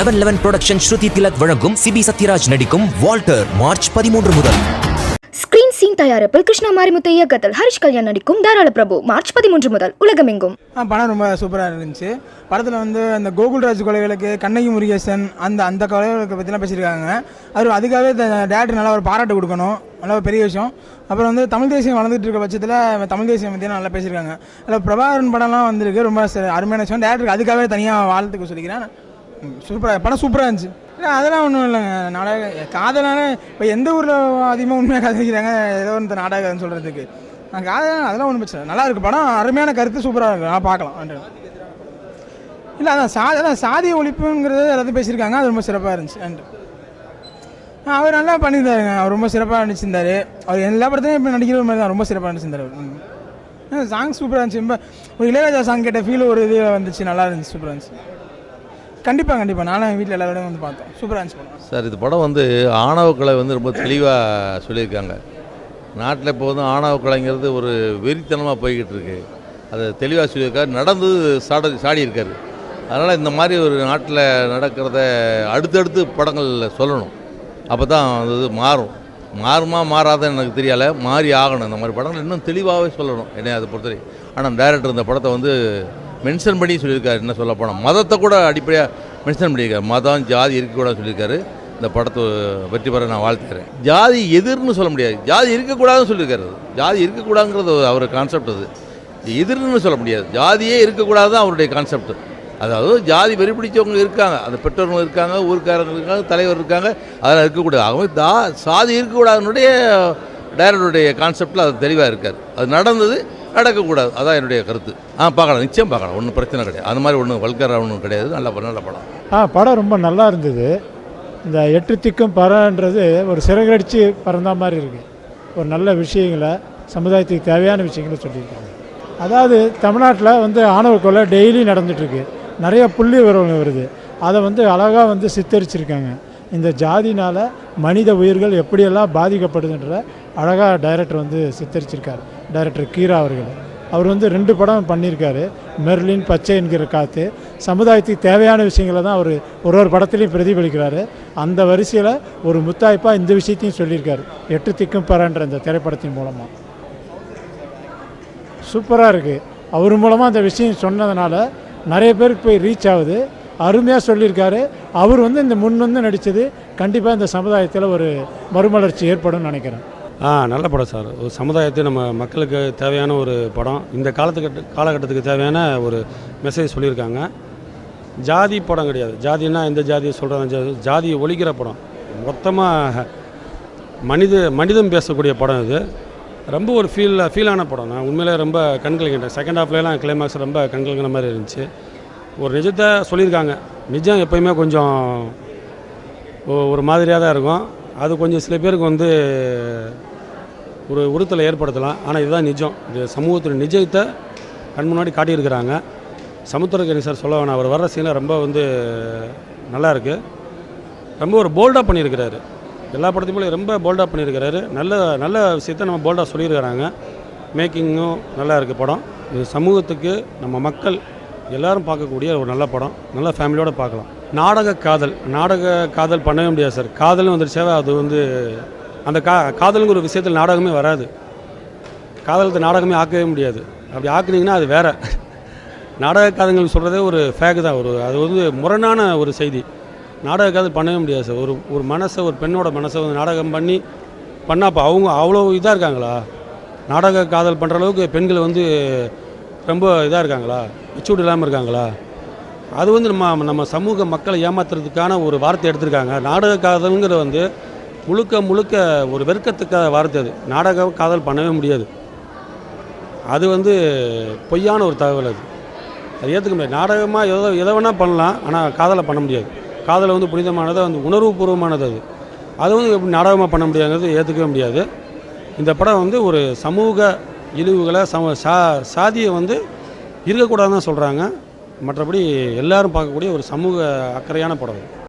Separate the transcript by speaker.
Speaker 1: Eleven eleven production Shruti Tilak வழங்கும் சிபி சத்யராஜ் நடிக்கும் Walter March பதிமூன்று முதல்.
Speaker 2: ஸ்கிரீன் சீன் தயாரிப்பில் கிருஷ்ணா மாரிமுத்து இயக்கத்தில் ஹரிஷ் கல்யாண் நடிக்கும் தாராள பிரபு மார்ச் பதிமூன்று முதல் உலகமெங்கும்.
Speaker 3: படம் ரொம்ப சூப்பராக இருந்துச்சு. படத்தில் வந்து அந்த கோகுல்ராஜ் கொலைகளுக்கு கண்ணகி முருகேசன் அந்த அந்த கொலைகளுக்கு பற்றிலாம் பேசியிருக்காங்க. அது அதுக்காகவே டேரக்டர் நல்லா ஒரு பாராட்டு கொடுக்கணும். நல்ல பெரிய விஷயம். அப்புறம் வந்து தமிழ் தேசியம் வளர்ந்துட்டு இருக்க பட்சத்தில் தமிழ் தேசியம் பற்றி நல்லா பேசியிருக்காங்க. அதில் பிரபாகரன் படம்லாம் வந்திருக்கு ரொம்ப ச- அருமையான விஷயம். டேரக்டருக்கு அதுக்காகவே தனியாக வாழ்த்துக்கு சொல்லிக்கிறேன். சூப்பராக படம் சூப்பராக இருந்துச்சு. இல்லை அதெல்லாம் ஒன்றும் இல்லைங்க. நாடகம் காதலான இப்போ எந்த ஊரில் அதிகமாக உண்மையாக காதலிக்கிறாங்க ஏதோ இந்த நாடகம் சொல்கிறதுக்கு நான் காதல் அதெல்லாம் ஒன்றும் பிரச்சனை இல்லை. நல்லா இருக்குது படம். அருமையான கருத்து சூப்பராக இருக்குது நான் பார்க்கலாம். இல்லை அதான் சா அதான் சாதிய ஒழிப்புங்கிறது எல்லாத்தையும் பேசியிருக்காங்க. அது ரொம்ப சிறப்பாக இருந்துச்சு. அண்டு அவர் நல்லா பண்ணியிருந்தாருங்க. அவர் ரொம்ப சிறப்பாக நடிச்சிருந்தார். அவர் எல்லா படத்தையும் இப்போ நடிக்கிற மாதிரி தான். ரொம்ப சிறப்பாக நடிச்சிருந்தார் சாங் சூப்பராக இருந்துச்சு. ரொம்ப ஒரு இளையராஜா சாங் கேட்ட ஃபீல் ஒரு இது வந்துச்சு. நல்லா இருந்துச்சு. சூப்பராக இருந்துச்சு. கண்டிப்பாக கண்டிப்பாக நானும் என் வீட்டில் எல்லாரோடையும் வந்து பார்த்தோம். சூப்பராக இருந்துச்சு
Speaker 4: சார் இது படம் வந்து ஆணவ வந்து ரொம்ப தெளிவாக சொல்லியிருக்காங்க. நாட்டில் இப்போ வந்து ஆணவ ஒரு வெறித்தனமாக போய்கிட்டு இருக்கு. அதை தெளிவாக சொல்லியிருக்காரு. நடந்து சாட சாடி அதனால் இந்த மாதிரி ஒரு நாட்டில் நடக்கிறத அடுத்தடுத்து படங்களில் சொல்லணும். அப்போ தான் அது இது மாறும். மாறுமா மாறாதான் எனக்கு தெரியலை. மாறி ஆகணும். இந்த மாதிரி படங்கள் இன்னும் தெளிவாகவே சொல்லணும். என்னை அதை பொறுத்தவரை. ஆனால் டேரக்டர் இந்த படத்தை வந்து மென்ஷன் பண்ணி சொல்லியிருக்காரு. என்ன சொல்ல போனால் மதத்தை கூட அடிப்படையாக மென்ஷன் பண்ணியிருக்காரு. மதம் ஜாதி இருக்கக்கூடாது சொல்லியிருக்காரு. இந்த படத்தை வெற்றி பெற நான் வாழ்த்துக்கிறேன் ஜாதி எதிர்னு சொல்ல முடியாது. ஜாதி இருக்கக்கூடாதுன்னு சொல்லியிருக்காரு ஜாதி இருக்கக்கூடாதுங்கிறது அவர் கான்செப்ட் அது. எதிர்னு சொல்ல முடியாது. ஜாதியே இருக்கக்கூடாது தான் அவருடைய கான்செப்ட் அதாவது ஜாதி வெறி பிடிச்சவங்க இருக்காங்க. அந்த பெற்றோர்கள் இருக்காங்க ஊருக்காரங்க இருக்காங்க தலைவர் இருக்காங்க. அதெல்லாம் இருக்கக்கூடாது அவங்க தா சாதி இருக்கக்கூடாதுனுடைய டைரக்டருடைய கான்செப்டில் அது தெளிவாக இருக்கார். அது நடந்தது நடக்கக்கூடாது அதான் என்னுடைய கருத்து. ஆ பார்க்கலாம். நிச்சயம் பார்க்கலாம். ஒன்றும் பிரச்சனை கிடையாது. அந்த மாதிரி ஒன்றும் வல்கராக ஒன்றும் கிடையாது. நல்ல நல்ல படம்.
Speaker 5: ஆ படம் ரொம்ப நல்லா இருந்தது. இந்த எட்டு திக்கும் பறன்றது ஒரு சிறகடிச்சு பறந்த மாதிரி இருக்குது ஒரு நல்ல விஷயங்களை சமுதாயத்துக்கு தேவையான விஷயங்களை சொல்லியிருக்காங்க. அதாவது தமிழ்நாட்டில் வந்து ஆணவ கொலை டெய்லி நடந்துகிட்ருக்கு நிறைய புள்ளி விவரங்கள் வருது. அதை வந்து அழகாக வந்து சித்தரிச்சிருக்காங்க. இந்த ஜாதினால் மனித உயிர்கள் எப்படியெல்லாம் பாதிக்கப்படுதுன்ற அழகாக டைரக்டர் வந்து சித்தரிச்சிருக்காரு. டைரக்டர் கீரா அவர்கள். அவர் வந்து ரெண்டு படம் பண்ணியிருக்காரு. மெர்லின் பச்சை என்கிற காற்று சமுதாயத்துக்கு தேவையான விஷயங்களை தான் அவர் ஒரு ஒரு படத்துலையும் பிரதிபலிக்கிறாரு. அந்த வரிசையில் ஒரு முத்தாய்ப்பாக இந்த விஷயத்தையும் சொல்லியிருக்காரு. எட்டு திக்கும் பரன்ற இந்த திரைப்படத்தின் மூலமாக சூப்பராக இருக்குது அவர் மூலமாக அந்த விஷயம் சொன்னதுனால நிறைய பேருக்கு போய் ரீச் ஆகுது. அருமையாக சொல்லியிருக்காரு. அவர் வந்து இந்த முன் வந்து நடித்தது கண்டிப்பாக இந்த சமுதாயத்தில் ஒரு மறுமலர்ச்சி ஏற்படும்னு நினைக்கிறேன்.
Speaker 6: ஆ நல்ல படம் சார். ஒரு சமுதாயத்தை நம்ம மக்களுக்கு தேவையான ஒரு படம். இந்த காலத்துக்கு காலகட்டத்துக்கு தேவையான ஒரு மெசேஜ் சொல்லியிருக்காங்க. ஜாதி படம் கிடையாது. ஜாதின்னா எந்த ஜாதியை சொல்கிறாங்க ஜாதியை ஒழிக்கிற படம். மொத்தமாக மனித மனிதம் பேசக்கூடிய படம் இது. ரொம்ப ஒரு ஃபீல் ஃபீலான படம். நான் உண்மையிலே ரொம்ப கண்கலங்கிட்டேன் செகண்ட் ஹாஃப்லலாம் கிளைமேக்ஸ் ரொம்ப கண்கலங்கிற மாதிரி இருந்துச்சு. ஒரு நிஜத்தை சொல்லியிருக்காங்க. நிஜம் எப்பயுமே கொஞ்சம் ஒரு மாதிரியாக தான் இருக்கும். அது கொஞ்சம் சில பேருக்கு வந்து ஒரு உறுத்தலை ஏற்படுத்தலாம். ஆனால் இதுதான் நிஜம். இது சமூகத்தின் நிஜத்தை கண் முன்னாடி காட்டியிருக்கிறாங்க. சமுத்திரக்கணி சார் சொல்ல வேணாம். அவர் வர்ற சீனை ரொம்ப வந்து நல்லா இருக்குது ரொம்ப ஒரு போல்டாக பண்ணியிருக்கிறாரு. எல்லா படத்தையும் ரொம்ப போல்டாக பண்ணியிருக்கிறாரு. நல்ல நல்ல விஷயத்தை நம்ம போல்டாக சொல்லியிருக்கிறாங்க. மேக்கிங்கும் நல்லா இருக்குது படம். இது சமூகத்துக்கு நம்ம மக்கள் எல்லோரும் பார்க்கக்கூடிய ஒரு நல்ல படம். நல்ல ஃபேமிலியோடு பார்க்கலாம். நாடக காதல் நாடக காதல் பண்ணவே முடியாது சார். காதல்னு வந்துருச்சாவே அது வந்து அந்த கா காதலுங்கிற ஒரு விஷயத்தில் நாடகமே வராது. காதலத்தை நாடகமே ஆக்கவே முடியாது. அப்படி ஆக்குனீங்கன்னா அது வேற. நாடக காதல்கள் சொல்கிறதே ஒரு ஃபேக் தான் ஒரு அது வந்து முரணான ஒரு செய்தி. நாடக காதல் பண்ணவே முடியாது சார். ஒரு ஒரு மனசை ஒரு பெண்ணோட மனசை வந்து நாடகம் பண்ணி பண்ணால் அப்போ அவங்க அவ்வளோ இதாக இருக்காங்களா? நாடக காதல் பண்ணுற அளவுக்கு பெண்கள் வந்து ரொம்ப இதாக இருக்காங்களா? மெச்சூர்ட் இல்லாமல் இருக்காங்களா? அது வந்து நம்ம நம்ம சமூக மக்களை ஏமாத்துறதுக்கான ஒரு வார்த்தை எடுத்திருக்காங்க. நாடக காதல்ங்கிறது வந்து முழுக்க முழுக்க ஒரு வெறுக்கத்துக்காக வார்த்தை அது. நாடக காதல் பண்ணவே முடியாது. அது வந்து பொய்யான ஒரு தகவல் அது. அது ஏற்றுக்க முடியாது. நாடகமாக எதோ எதை வேணால் பண்ணலாம் ஆனால் காதலை பண்ண முடியாது. காதலை வந்து புனிதமானது வந்து உணர்வுபூர்வமானது அது. அது வந்து எப்படி நாடகமாக பண்ண முடியாதுங்கிறது ஏற்றுக்கவே முடியாது. இந்த படம் வந்து ஒரு சமூக இழிவுகளை சம சா சாதியை வந்து இருக்கக்கூடாதுன்னு தான் சொல்கிறாங்க மற்றபடி எல்லாரும் பார்க்கக்கூடிய ஒரு சமூக அக்கறையான படம்